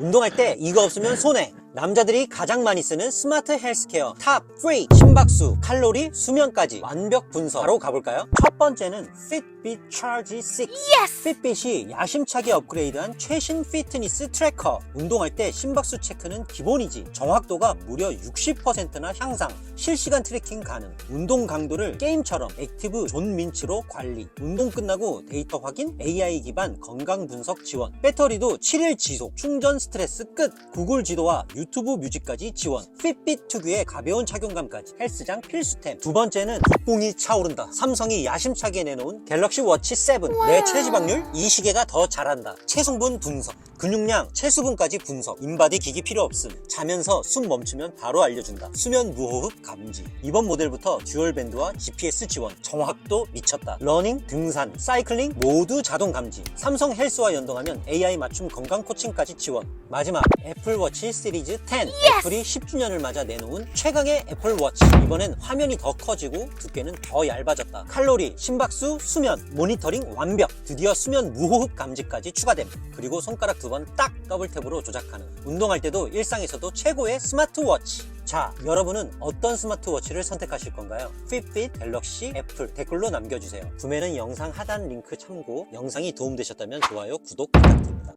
운동할 때 이거 없으면 손해. 남자들이 가장 많이 쓰는 스마트 헬스케어 탑 3. 심박수, 칼로리, 수면까지 완벽 분석. 바로 가볼까요? 첫 번째는 Fitbit Charge 6. 핏빛이 야심차게 업그레이드한 최신 피트니스 트래커. 운동할 때 심박수 체크는 기본이지. 정확도가 무려 60%나 향상. 실시간 트래킹 가능. 운동 강도를 게임처럼 액티브 존 민츠로 관리. 운동 끝나고 데이터 확인, AI 기반 건강 분석 지원. 배터리도 7일 지속. 충전 스트레스 끝. 구글 지도와 유튜브 뮤직까지 지원. 핏빛 특유의 가벼운 착용감까지. 헬스장 필수템. 두 번째는 국뽕이 차오른다. 삼성이 야심차게 내놓은 갤럭시 워치 7. 내 체지방률 이 시계가 더 잘한다. 체성분 분석, 근육량, 체수분까지 분석. 인바디 기기 필요 없음. 자면서 숨 멈추면 바로 알려준다. 수면 무호흡 감지. 이번 모델부터 듀얼 밴드와 GPS 지원. 정확도 미쳤다. 러닝, 등산, 사이클링 모두 자동 감지. 삼성 헬스와 연동하면 AI 맞춤 건강 코칭까지 지원. 마지막 애플워치 시리즈 10. 애플이 10주년을 맞아 내놓은 최강의 애플워치. 이번엔 화면이 더 커지고 두께는 더 얇아졌다. 칼로리, 심박수, 수면, 모니터링 완벽. 드디어 수면 무호흡 감지까지 추가됨. 그리고 손가락 두 번 딱 더블 탭으로 조작 가능. 운동할 때도 일상에서도 최고의 스마트워치. 자, 여러분은 어떤 스마트워치를 선택하실 건가요? 핏핏, 갤럭시, 애플 댓글로 남겨주세요. 구매는 영상 하단 링크 참고 영상이 도움되셨다면 좋아요, 구독 부탁드립니다.